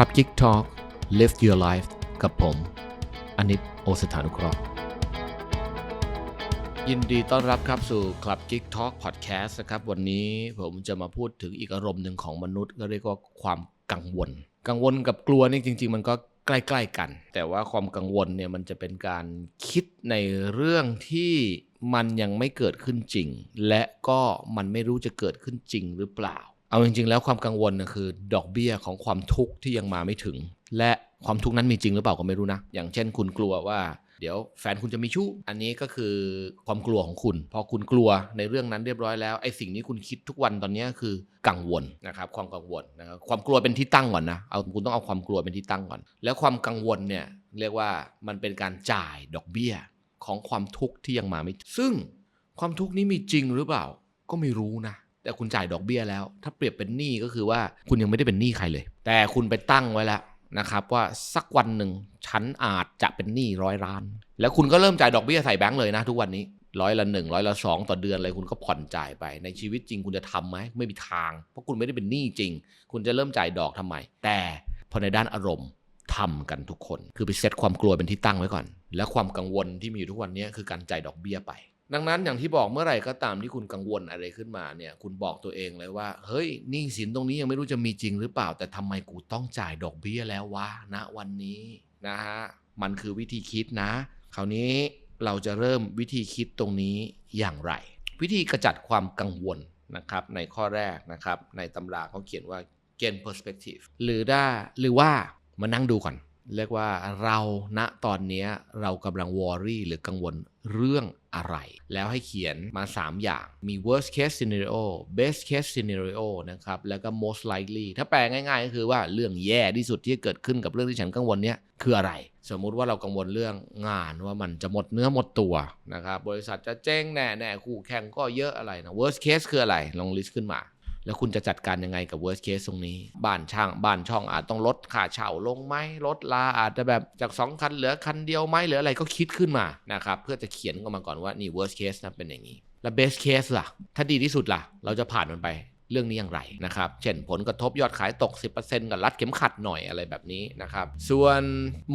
ครับ Geek Talk Live Your Life กับผมอนิตโอสถานุเคราะห์ ยินดีต้อนรับครับสู่ Club Geek Talk Podcast นะครับ วันนี้ผมจะมาพูดถึงอีกอารมณ์หนึ่งของมนุษย์ก็เรียกว่าความกังวล กังวลกับกลัวนี่จริง ๆ มันก็ใกล้ๆกัน แต่ว่าความกังวลเนี่ยมันจะเป็นการคิดในเรื่องที่มันยังไม่เกิดขึ้นจริง และก็มันไม่รู้จะเกิดขึ้นจริงหรือเปล่า เอาจริงๆ แล้วความกังวลนะคือดอกเบี้ยของความทุกข์ที่ยังมาไม่ถึง และความทุกข์นั้นมีจริงหรือเปล่าก็ไม่รู้นะ อย่างเช่นคุณกลัวว่าเดี๋ยวแฟนคุณจะมีชู้ อันนี้ก็คือความกลัวของคุณ พอคุณกลัวในเรื่องนั้นเรียบร้อยแล้วไอ้สิ่งนี้คุณคิดทุกวันตอนนี้คือกังวลนะครับความกังวลนะครับความกลัวเป็นที่ตั้งก่อนนะเอาคุณต้องเอาความกลัวเป็นที่ตั้งก่อน แล้วความกังวลเนี่ยเรียกว่ามันเป็นการจ่ายดอกเบี้ยของความทุกข์ที่ยังมาไม่ถึงซึ่งความทุกข์นี้มีจริงหรือเปล่าก็ไม่รู้นะ แต่คุณจ่ายดอกเบี้ยแล้ว ถ้าเปรียบเป็นหนี้ก็คือว่าคุณยังไม่ได้เป็นหนี้ใครเลย แต่คุณไปตั้งไว้แล้วนะครับว่าสักวันหนึ่งฉันอาจจะเป็นหนี้ร้อยล้าน แล้วคุณก็เริ่มจ่ายดอกเบี้ยใส่แบงก์เลยนะทุกวันนี้ร้อยละหนึ่งร้อยละสองต่อเดือนเลยคุณก็ผ่อนจ่ายไป ในชีวิตจริงคุณจะทำไหมไม่มีทาง เพราะคุณไม่ได้เป็นหนี้จริง คุณจะเริ่มจ่ายดอกทำไม แต่พอในด้านอารมณ์ทำกันทุกคน คือไปเซตความกลัวเป็นที่ตั้งไว้ก่อน และความกังวลที่มีอยู่ทุกวันนี้คือการจ่ายดอกเบี้ยไป ดังนั้นอย่างที่บอกเมื่อไหร่ก็ตามที่คุณกังวลอะไรขึ้นมาเนี่ย คุณบอกตัวเองเลยว่า เฮ้ยหนี้สินตรงนี้ยังไม่รู้จะมีจริงหรือเปล่า แต่ทำไมกูต้องจ่ายดอกเบี้ยแล้ววะณวันนี้นะฮะมันคือวิธีคิดนะ คราวนี้เราจะเริ่มวิธีคิดตรงนี้อย่างไร วิธีกระจัดความกังวลนะครับ ในข้อแรกนะครับ ในตำราเขาเขียนว่า gain perspective หรือได้หรือว่ามานั่งดูก่อน เรียกว่าเราณตอนนี้เรากำลังวอรี่หรือกังวลเรื่องอะไร แล้วให้เขียนมา 3 อย่างมี worst case scenario best case scenario นะครับแล้วก็ most likely ถ้าแปลง่ายๆ ก็คือว่าเรื่องแย่ที่สุดที่จะเกิดขึ้นกับเรื่องที่ฉันกังวลเนี้ยคืออะไร สมมุติว่าเรากังวลเรื่องงานว่ามันจะหมดเนื้อหมดตัวนะครับบริษัทจะเจ๊งแน่แน่คู่แข่งก็เยอะอะไรนะ worst case คืออะไรลองลิสต์ขึ้นมา แล้วคุณจะจัดการยังไงกับ worst case ตรงนี้ บ้านช่าง บ้านช่องอาจต้องลดค่าเช่าลงไหมลดลาอาจจะแบบจาก 2 คันเหลือคันเดียวไหมหรืออะไรก็คิดขึ้นมานะครับเพื่อจะเขียนออกมาก่อนว่านี่ worst case นะเป็นอย่างนี้ แล้ว best case ล่ะ ถ้าดีที่สุดล่ะ เราจะผ่านมันไปเรื่องนี้อย่างไรนะครับ เช่นผลกระทบยอดขายตก 10%กับรัดเข็มขัดหน่อยอะไรแบบนี้นะครับ ส่วน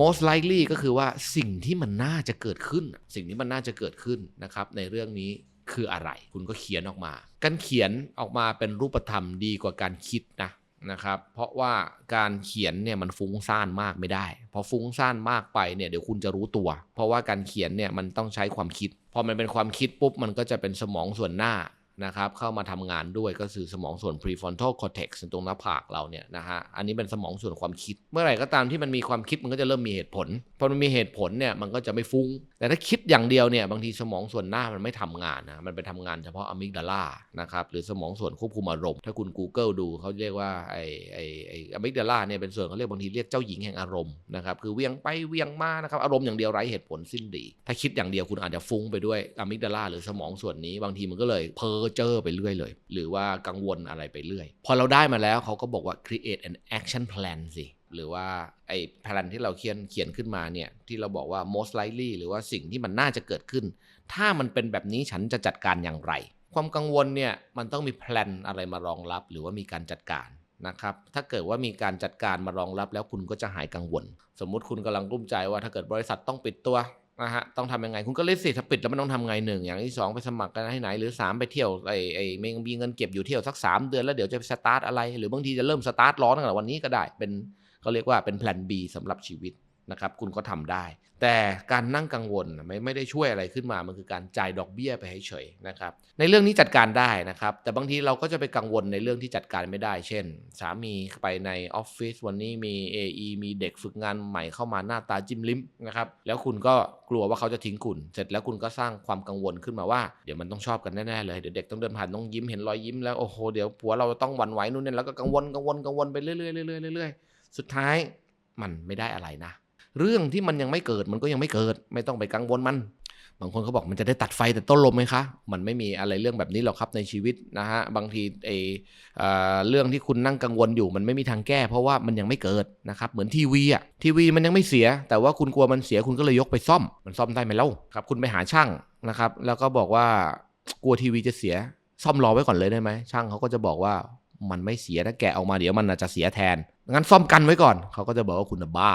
most likely ก็คือว่าสิ่งที่มันน่าจะเกิดขึ้น สิ่งที่มันน่าจะเกิดขึ้นนะครับในเรื่องนี้ คืออะไร คุณก็เขียนออกมา การเขียนออกมาเป็นรูปธรรมดีกว่าการคิดนะนะครับ เพราะว่าการเขียนเนี่ยมันฟุ้งซ่านมากไม่ได้ พอฟุ้งซ่านมากไปเนี่ยเดี๋ยวคุณจะรู้ตัว เพราะว่าการเขียนเนี่ยมันต้องใช้ความคิด พอมันเป็นความคิดปุ๊บมันก็จะเป็นสมองส่วนหน้านะครับเข้ามาทำงานด้วยก็คือสมองส่วน prefrontal cortex ตรงหน้าผากเราเนี่ยนะฮะอันนี้เป็นสมองส่วนความคิด เมื่อไหร่ก็ตามที่มันมีความคิดมันก็จะเริ่มมีเหตุผลพอมันมีเหตุผลเนี่ยมันก็จะไม่ฟุ้ง แต่ถ้าคิดอย่างเดียวเนี่ยบางทีสมองส่วนหน้ามันไม่ทำงานนะมันไปทำงานเฉพาะอะมิกดาลานะครับหรือสมองส่วนควบคุมอารมณ์ ถ้าคุณ Google ดูเขาเรียกว่าไอไอไออะมิกดาลาเนี่ยเป็นส่วนเขาเรียกบางทีเรียกเจ้าหญิงแห่งอารมณ์นะครับคือเวียงไปเวียงมานะครับอารมณ์อย่างเดียวไร้เหตุผลสิ้นดีถ้าคิดอย่างเดียวคุณอาจจะฟุ้งไปด้วยอะมิกดาลาหรือสมองส่วนนี้บางทีมันก็เลยเพ้อเจ้อไปเรื่อยเลย หรือว่ากังวลอะไรไปเรื่อย พอเราได้มาแล้วเขาก็บอกว่า create an action plan สิ หรือว่าไอ้แผนที่เราเขียนเขียนขึ้นมาเนี่ยที่เราบอกว่า most likely หรือว่าสิ่งที่มันน่าจะเกิดขึ้น ถ้ามันเป็นแบบนี้ฉันจะจัดการอย่างไร ความกังวลเนี่ยมันต้องมีแพลนอะไรมารองรับ หรือว่ามีการจัดการนะครับถ้าเกิดว่ามีการจัดการมารองรับแล้วคุณก็จะหายกังวล สมมุติคุณกำลังรุ่มใจว่าถ้าเกิดบริษัทต้องปิดตัวนะฮะต้องทำยังไงคุณก็ลิสต์สิถ้าปิดแล้วมันต้องทำไงหนึ่งอย่างที่สองไปสมัครกันให้ไหน หรือ 3 ไปเที่ยวไอ้ไอ้ม่มีเงินเก็บอยู่เที่ยวสัก 3 เดือนแล้วเดี๋ยวจะไปสตาร์ทอะไร หรือบางทีจะเริ่มสตาร์ทร้อนตั้งแต่วันนี้ก็ได้เป็น เขาเรียกว่าเป็นแผน B สำหรับชีวิตนะครับคุณก็ทำได้ แต่การนั่งกังวลไม่ไม่ได้ช่วยอะไรขึ้นมา มันคือการจ่ายดอกเบี้ยไปให้เฉยนะครับในเรื่องนี้จัดการได้นะครับ แต่บางทีเราก็จะไปกังวลในเรื่องที่จัดการไม่ได้ เช่น สามีไปในออฟฟิศวันนี้มี AE มีเด็กฝึกงานใหม่เข้ามาหน้าตาจิ้มลิ้มนะครับแล้วคุณก็กลัวว่าเขาจะทิ้งคุณ เสร็จแล้วคุณก็สร้างความกังวลขึ้นมาว่าเดี๋ยวมันต้องชอบกันแน่ๆเลยเดี๋ยวเด็กต้องเดินผ่านต้องยิ้มเห็นรอยยิ้มแล้วโอ้โหเดี๋ยวผัวเราต้องหวั่นไหวนู่นนี่แล้วก็กังวลกังวลกังวลไปเรื่อยๆเรื่อยๆเรื่อยๆ สุดท้ายมันไม่ได้อะไรนะ เรื่องที่มันยังไม่เกิดมันก็ยังไม่เกิด ไม่ต้องไปกังวลมัน บางคนเขาบอกมันจะได้ตัดไฟแต่ต้นลมไหมคะ มันไม่มีอะไรเรื่องแบบนี้หรอกครับในชีวิตนะฮะบางทีไอเออเรื่องที่คุณนั่งกังวลอยู่มันไม่มีทางแก้ เพราะว่ามันยังไม่เกิดนะครับเหมือนทีวีอะทีวีมันยังไม่เสีย แต่ว่าคุณกลัวมันเสียคุณก็เลยยกไปซ่อม มันซ่อมได้ไหมเล่าครับคุณไปหาช่างนะครับแล้วก็บอกว่ากลัวทีวีจะเสียซ่อมรอไว้ก่อนเลยได้ไหมช่างเขาก็จะบอกว่า มันไม่เสียถ้าแกะออกมาเดี๋ยวมันอาจจะเสียแทน งั้นซ่อมกันไว้ก่อน เขาก็จะบอกว่าคุณบ้า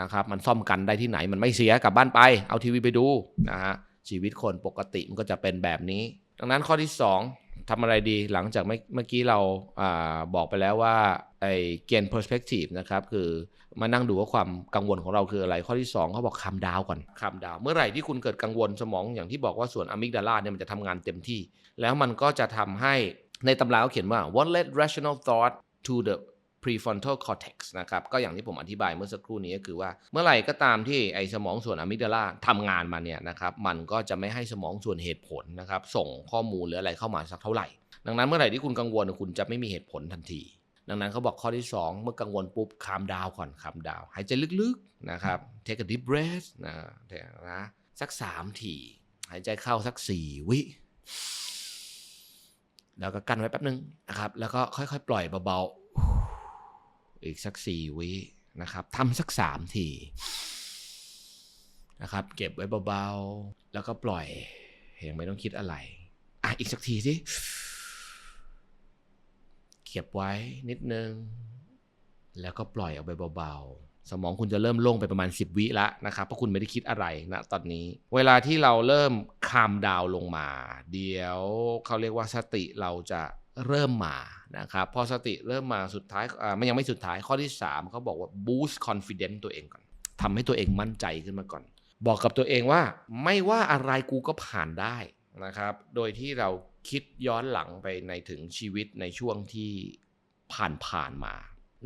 นะครับ มันซ่อมกันได้ที่ไหนมันไม่เสียกลับบ้านไป เอาทีวีไปดูนะฮะชีวิตคนปกติมันก็จะเป็นแบบนี้ ดังนั้นข้อที่ 2ทำอะไรดีหลังจากเมื่อกี้เราอาบอกไปแล้วว่าไอ้เกณฑ์ perspective นะครับคือมานั่งดูว่าความกังวลของเราคืออะไร ข้อที่ 2 เขาบอกคำดาวก่อนคำดาว เมื่อไหร่ที่คุณเกิดกังวลสมองอย่างที่บอกว่าส่วนอะมิกดาลาเนี่ยมันจะทำงานเต็มที่ แล้วมันก็จะทำให้ ในตำราเขาเขียนว่า what led rational thought to the prefrontal cortex นะครับ ก็อย่างที่ผมอธิบายเมื่อสักครู่นี้ก็คือว่า เมื่อไหร่ก็ตามที่ไอ้สมองส่วนอะมิกดาลาทำงานมาเนี่ยนะครับ มันก็จะไม่ให้สมองส่วนเหตุผลนะครับ ส่งข้อมูลหรืออะไรเข้ามาสักเท่าไหร่ ดังนั้นเมื่อไหร่ที่คุณกังวลคุณจะไม่มีเหตุผลทันที ดังนั้นเขาบอกข้อที่ 2 เมื่อกังวลปุ๊บคามดาวก่อนคามดาว หายใจลึกๆนะครับ take a deep breath นะนะสัก3ทีหายใจเข้าสัก 4 วิ แล้วก็กันไว้แป๊บนึงนะครับ แล้วก็ค่อยๆ ปล่อยเบาๆ อีกสัก4วินะครับทำสัก3ทีนะครับ เก็บไว้เบาๆ แล้วก็ปล่อยยังไม่ต้องคิดอะไร อะ อีกสักทีสิเก็บไว้นิดนึง แล้วก็ปล่อยออกไปเบาๆ สมองคุณจะเริ่มโล่งไปประมาณ 10 วิละนะครับเพราะคุณไม่ได้คิดอะไรนะตอนนี้ เวลาที่เราเริ่มคามดาวลงมา เดี๋ยวเขาเรียกว่าสติเราจะเริ่มมานะครับพอสติเริ่มมาสุดท้ายอ่ามันยังไม่สุดท้ายข้อที่ 3เขาบอกว่า boost confidence ตัวเองก่อนทำให้ตัวเองมั่นใจขึ้นมาก่อน บอกกับตัวเองว่าไม่ว่าอะไรกูก็ผ่านได้นะครับ โดยที่เราคิดย้อนหลังไปในถึงชีวิตในช่วงที่ผ่านผ่านมา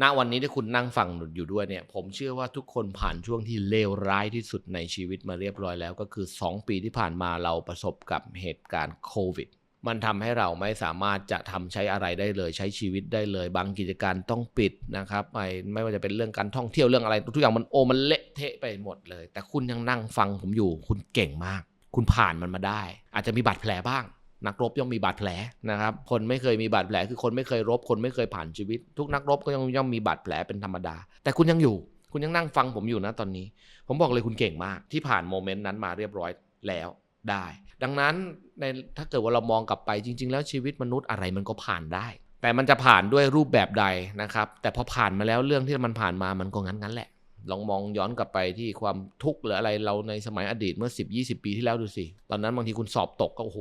ณวันนี้ที่คุณนั่งฟังอยู่ด้วยเนี่ย ผมเชื่อว่าทุกคนผ่านช่วงที่เลวร้ายที่สุดในชีวิตมาเรียบร้อยแล้วก็คือ 2 ปีที่ผ่านมาเราประสบกับเหตุการณ์โควิด มันทำให้เราไม่สามารถจะทำใช้อะไรได้เลย ใช้ชีวิตได้เลย บางกิจการต้องปิดนะครับไม่ไม่ว่าจะเป็นเรื่องการท่องเที่ยวเรื่องอะไร ทุกอย่างมันโอมันเละเทะไปหมดเลย แต่คุณยังนั่งฟังผมอยู่ คุณเก่งมาก คุณผ่านมันมาได้ อาจจะมีบาดแผลบ้าง นักรบย่อมมีบาดแผลนะครับ คนไม่เคยมีบาดแผล คือคนไม่เคยรบ คนไม่เคยผ่านชีวิต ทุกนักรบก็ย่อมย่อมมีบาดแผลเป็นธรรมดา แต่คุณยังอยู่ คุณยังนั่งฟังผมอยู่นะตอนนี้ ผมบอกเลยคุณเก่งมาก ที่ผ่านโมเมนต์นั้นมาเรียบร้อยแล้วได้ ดังนั้นในถ้าเกิดว่าเรามองกลับไปจริง ๆ แล้วชีวิตมนุษย์อะไรมันก็ผ่านได้ แต่มันจะผ่านด้วยรูปแบบใดนะครับ แต่พอผ่านมาแล้วเรื่องที่มันผ่านมามันก็งั้นงั้นๆแหละ ลองมองย้อนกลับไปที่ความทุกข์หรืออะไรเราในสมัยอดีตเมื่อ 10 20 ปีที่แล้วดูสิ ตอนนั้นบางทีคุณสอบตกก็โอ้โห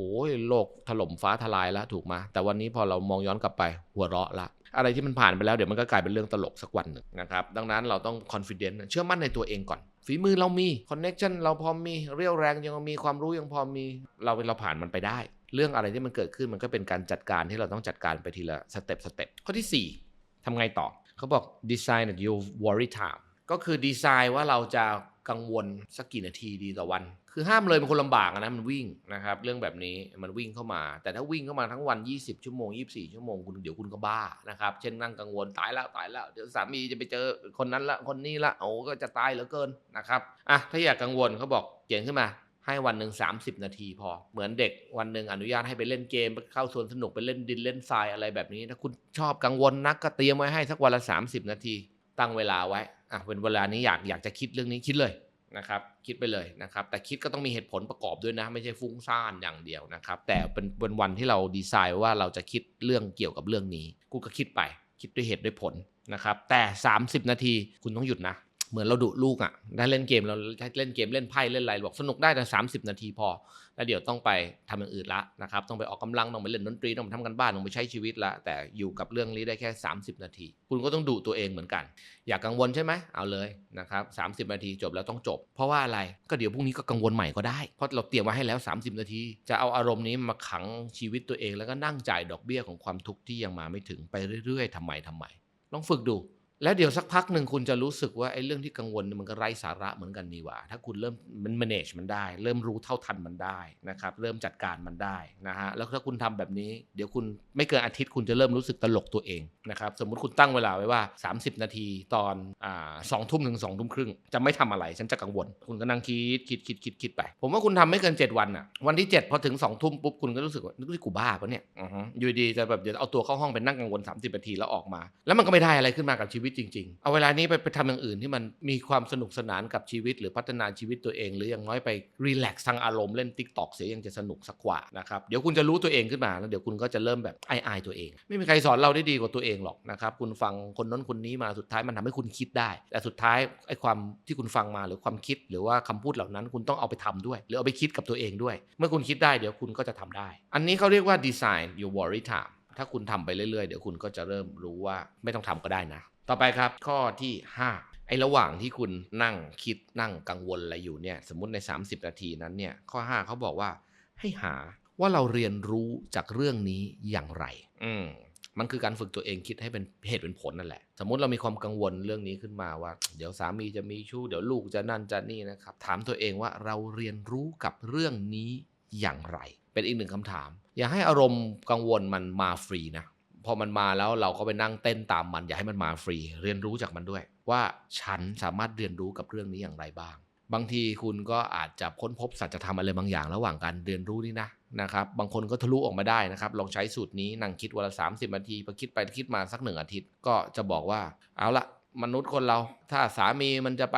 โลกถล่มฟ้าทลายแล้วถูกไหมแต่วันนี้พอเรามองย้อนกลับไปหัวเราะละ อะไรที่มันผ่านไปแล้วเดี๋ยวมันก็กลายเป็นเรื่องตลกสักวันหนึ่งนะครับดังนั้นเราต้อง confident เชื่อมั่นในตัวเองก่อนฝีมือเรามี connection เราพอมีเรี่ยวแรงยังมีความรู้ยังพอมีเราเราผ่านมันไปได้ เรื่องอะไรที่มันเกิดขึ้นมันก็เป็นการจัดการที่เราต้องจัดการไปทีละสเต็ปสเต็ปข้อที่ 4ทำไงต่อ เขาบอก design your worry time ก็คือดีไซน์ว่าเราจะกังวลสักกี่นาทีดีต่อวัน คือห้ามเลยเป็นคนลำบากนะมันวิ่งนะครับ เรื่องแบบนี้มันวิ่งเข้ามา แต่ถ้าวิ่งเข้ามาทั้งวัน 20 ชั่วโมง 24 ชั่วโมงคุณเดี๋ยวคุณก็บ้านะครับเช่นนั่งกังวลตายแล้วตายแล้วเดี๋ยวสามีจะไปเจอคนนั้นละคนนี้ละโอ้ก็จะตายเหลือเกินนะครับอะถ้าอยากกังวลเขาบอกเขียนขึ้นมาให้วันหนึ่ง30 นาทีพอ เหมือนเด็กวันหนึ่งอนุญาตให้ไปเล่นเกมไปเข้าสวนสนุกไปเล่นดินเล่นทรายอะไรแบบนี้ถ้าคุณชอบกังวลนักก็เตรียมไว้ให้สักวันละ 30 นาที ตั้งเวลาไว้อะเป็นเวลานี้อยากอยากจะคิดเรื่องนี้คิดเลยนะครับคิดไปเลยนะครับ แต่คิดก็ต้องมีเหตุผลประกอบด้วยนะ ไม่ใช่ฟุ้งซ่านอย่างเดียวนะครับ แต่เป็นเป็นวันที่เราดีไซน์ว่าเราจะคิดเรื่องเกี่ยวกับเรื่องนี้ กูก็คิดไป คิดด้วยเหตุด้วยผลนะครับ แต่ 30 นาทีคุณต้องหยุดนะ เหมือนเราดุลูกอะ่ะได้เล่นเกมเราเล่นเกมเล่นไพ่เล่นอะไรบอกสนุกได้แต่30นาทีพอ แล้วเดี๋ยวต้องไปทำอย่างอื่นละนะครับต้องไปออกกำลังต้องไปเล่นดนตรีต้องไปทำกันบ้านต้องไปใช้ชีวิตละแต่อยู่กับเรื่องนี้ได้แค่ 30 นาที คุณก็ต้องดูตัวเองเหมือนกัน อยากกังวลใช่ไหมเอาเลยนะครับ30นาทีจบแล้วต้องจบ เพราะว่าอะไรก็เดี๋ยวพรุ่งนี้ก็กังวลใหม่ก็ได้ เพราะเราเตรียมไว้ให้แล้ว 30 นาที จะเอาอารมณ์นี้มาขังชีวิตตัวเอง แล้วก็นั่งจ่ายดอกเบี้ยของความทุกข์ที่ยังมาไม่ถึงไปเรื่อย ๆทำไมทำไมลองฝึกดู แล้วเดี๋ยวสักพักหนึ่งคุณจะรู้สึกว่าไอ้เรื่องที่กังวลมันก็ไร้สาระเหมือนกันนี่หว่า ถ้าคุณเริ่มมัน manage มันได้ เริ่มรู้เท่าทันมันได้นะครับ เริ่มจัดการมันได้นะฮะ แล้วถ้าคุณทำแบบนี้ เดี๋ยวคุณไม่เกินอาทิตย์คุณจะเริ่มรู้สึกตลกตัวเองนะครับ สมมุติคุณตั้งเวลาไว้ว่า 30 นาทีตอนอ่าสองทุ่มถึงสองทุ่มครึ่งจะไม่ทำอะไร ฉันจะกังวล คุณก็นั่งคิดคิดคิดคิดคิดไป ผมว่าคุณทำไม่เกิน 7 วันอะ วันที่ 7 พอถึง2องทุ่มปุ๊บคุณก็รู้สึกว่านึกว่ากูบ้าปะเนี่ยอือฮึอยู่ดีจะแบบเดี๋ยวเอาตัวเข้าห้องไปนั่งกังวล 30 นาทีแล้วออกมา แล้วมันก็ไม่ได้อะไรขึ้นมากับชีวิตตจริง ๆ เอาเวลานี้ไปไปทำอย่างอื่นที่มันมีความสนุกสนานกับชีวิต หรือพัฒนาชีวิตตัวเอง หรืออย่างน้อยไปรีแลกซ์ทางอารมณ์เล่นติ๊กต็อกเสียยังจะสนุกสักกว่านะครับเดี๋ยวคุณจะรู้ตัวเองขึ้นมาแล้วเดี๋ยวคุณก็จะเริ่มแบบอายๆตัวเอง ไม่มีใครสอนเราได้ดีกว่าตัวเองหรอกนะครับคุณฟังคนน้นคนนี้มาสุดท้ายมันทำให้คุณคิดได้แต่สุดท้ายไอ้ความที่คุณฟังมาหรือความคิด หรือว่าคำพูดเหล่านั้น คุณต้องเอาไปทำด้วย หรือเอาไปคิดกับตัวเองด้วย เมื่อคุณคิดได้เดี๋ยวคุณก็จะทำได้ อันนี้เขาเรียกว่า design your worry time ถ้าคุณทำไปเรื่อยๆ เดี๋ยวคุณก็จะเริ่มรู้ว่าไม่ต้องทำก็ได้นะ ต่อไปครับข้อที่ 5 ไอ้ระหว่างที่คุณนั่งคิดนั่งกังวลอะไรอยู่เนี่ยสมมติใน 30 นาทีนั้นเนี่ยข้อ 5เขาบอกว่าให้หาว่าเราเรียนรู้จากเรื่องนี้อย่างไร อืมมันคือการฝึกตัวเองคิดให้เป็นเหตุเป็นผลนั่นแหละ สมมติเรามีความกังวลเรื่องนี้ขึ้นมาว่า เดี๋ยวสามีจะมีชู้เดี๋ยวลูกจะนั่นจะนี่นะครับ ถามตัวเองว่าเราเรียนรู้กับเรื่องนี้อย่างไร เป็นอีกหนึ่งคำถาม อย่าให้อารมณ์กังวลมันมาฟรีนะ พอมันมาแล้วเราก็ไปนั่งเต้นตามมันอย่าให้มันมาฟรี เรียนรู้จากมันด้วย ว่าฉันสามารถเรียนรู้กับเรื่องนี้อย่างไรบ้าง บางทีคุณก็อาจจะค้นพบสัจธรรมอะไรบางอย่างระหว่างการเรียนรู้นี่นะนะครับ บางคนก็ทะลุออกมาได้นะครับ ลองใช้สูตรนี้นั่งคิดวันละ30นาทีพอคิดไปคิดมาสักหนึ่งอาทิตย์ก็จะบอกว่า เอาละมนุษย์คนเรา ถ้าสามีมันจะไป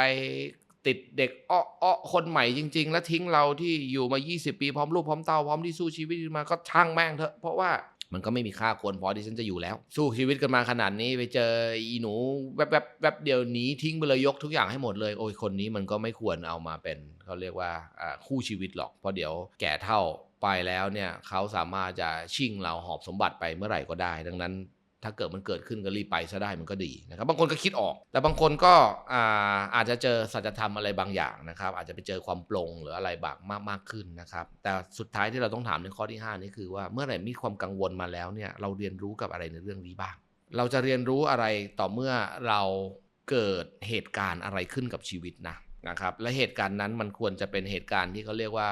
ติดเด็กอ้ออ้อคนใหม่จริง ๆ แล้วทิ้งเราที่อยู่มา 20 ปีพร้อมลูกพร้อมเต้าพร้อมที่สู้ชีวิตมาก็ช่างแม่งเถอะเพราะว่า มันก็ไม่มีค่าควรพอที่ฉันจะอยู่แล้ว สู้ชีวิตกันมาขนาดนี้ไปเจออีหนูแวบแวบแวบเดียวหนีทิ้งไปเลยยกทุกอย่างให้หมดเลย โอ้ยคนนี้มันก็ไม่ควรเอามาเป็นเขาเรียกว่าอ่าคู่ชีวิตหรอกเพราะเดี๋ยวแก่เท่าไปแล้วเนี่ยเขาสามารถจะชิงเราหอบสมบัติไปเมื่อไหร่ก็ได้ ดังนั้น ถ้าเกิดมันเกิดขึ้นก็รีบไปซะได้มันก็ดีนะครับ บางคนก็คิดออก แต่บางคนก็อาอาจจะเจอสัจธรรมอะไรบางอย่างนะครับ อาจจะไปเจอความปลงหรืออะไรบางมากมากขึ้นนะครับ แต่สุดท้ายที่เราต้องถามในข้อที่ 5 นี่คือว่าเมื่อไหร่มีความกังวลมาแล้วเนี่ยเราเรียนรู้กับอะไรในเรื่องนี้บ้าง เราจะเรียนรู้อะไรต่อเมื่อเราเกิดเหตุการณ์อะไรขึ้นกับชีวิตนะนะครับและเหตุการณ์นั้นมันควรจะเป็นเหตุการณ์ที่เขาเรียกว่า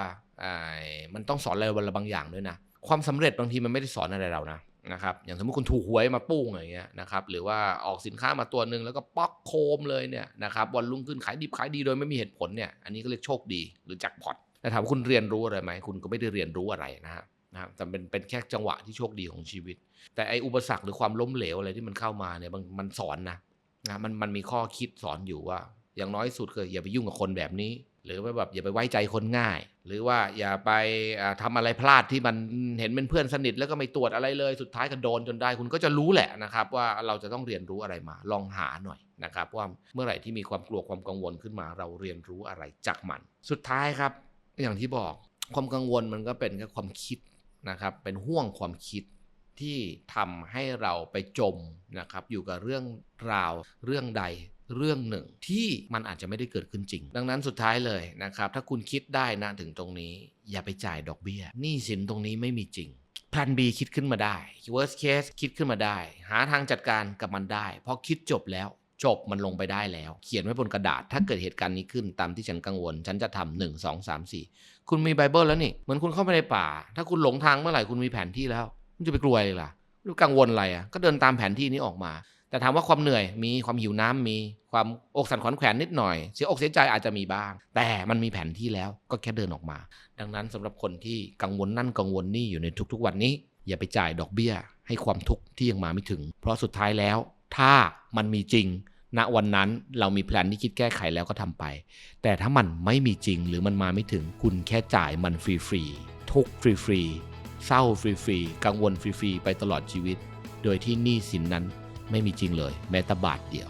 มันต้องสอนอะไรบางอย่างด้วยนะ ความสำเร็จบางทีมันไม่ได้สอนอะไรเรานะ นะครับอย่างสมมติคุณถูกหวยมาปุ้งอย่างเงี้ยนะครับหรือว่าออกสินค้ามาตัวหนึ่งแล้วก็ป๊อกโคมเลยเนี่ยนะครับวันรุ่งขึ้นขายดิบขายดีโดยไม่มีเหตุผลเนี่ยอันนี้ก็เรียกโชคดีหรือแจ็คพอตแต่ถามว่าคุณเรียนรู้อะไรไหมคุณก็ไม่ได้เรียนรู้อะไรนะฮะนะครับแต่เป็นเป็นแค่จังหวะที่โชคดีของชีวิต แต่ไออุปสรรคหรือความล้มเหลวอะไรที่มันเข้ามาเนี่ยมันมันสอนนะนะมันมันมีข้อคิดสอนอยู่ว่า อย่างน้อยสุดคืออย่าไปยุ่งกับคนแบบนี้ หรือว่าแบบอย่าไปไว้ใจคนง่าย หรือว่าอย่าไปอ่าทำอะไรพลาดที่มันเห็นเป็นเพื่อนสนิท แล้วก็ไม่ตรวจอะไรเลยสุดท้ายก็โดนจนได้ คุณก็จะรู้แหละนะครับ ว่าเราจะต้องเรียนรู้อะไรมา ลองหาหน่อยนะครับว่าเมื่อไหร่ที่มีความกลัวความกังวลขึ้นมา เราเรียนรู้อะไรจากมัน สุดท้ายครับ อย่างที่บอกความกังวลมันก็เป็นแค่ความคิดนะครับ เป็นห่วงความคิดที่ทำให้เราไปจมนะครับ อยู่กับเรื่องราวเรื่องใด เรื่องหนึ่งที่มันอาจจะไม่ได้เกิดขึ้นจริง ดังนั้นสุดท้ายเลยนะครับ ถ้าคุณคิดได้นะถึงตรงนี้ อย่าไปจ่ายดอกเบี้ยหนี้สินตรงนี้ไม่มีจริงแพลน B คิดขึ้นมาได้ worst case คิดขึ้นมาได้ หาทางจัดการกับมันได้พอคิดจบแล้วจบมันลงไปได้แล้ว เขียนไว้บนกระดาษ ถ้าเกิดเหตุการณ์นี้ขึ้นตามที่ฉันกังวล ฉันจะทำหนึ่งสองสามสี่คุณมีไบเบิลแล้วนี่เหมือนคุณเข้าไปในป่า ถ้าคุณหลงทางเมื่อไหร่คุณมีแผนที่แล้ว คุณจะไปกลัวอะไรล่ะหรือกังวลอะไรอะก็เดินตามแผนที่นี้ออกมา แต่ถามว่าความเหนื่อยมีความหิวน้ำมีความอกสั่นขวัญแขวนนิดหน่อย เสียอกเสียใจอาจจะมีบ้าง แต่มันมีแผนที่แล้วก็แค่เดินออกมา ดังนั้นสำหรับคนที่กังวลนั่นกังวลนี่อยู่ในทุกๆ วันนี้ อย่าไปจ่ายดอกเบี้ย ให้ความทุกข์ที่ยังมาไม่ถึง เพราะสุดท้ายแล้ว ถ้ามันมีจริง ณวันนั้นเรามีแผนที่คิดแก้ไขแล้วก็ทำไป แต่ถ้ามันไม่มีจริงหรือมันมาไม่ถึงคุณแค่จ่ายมันฟรีๆทุกฟรีๆเศร้าฟรีๆกังวลฟรีๆไปตลอดชีวิต โดยที่หนี้สินนั้น ไม่มีจริงเลย แม้แต่บาทเดียว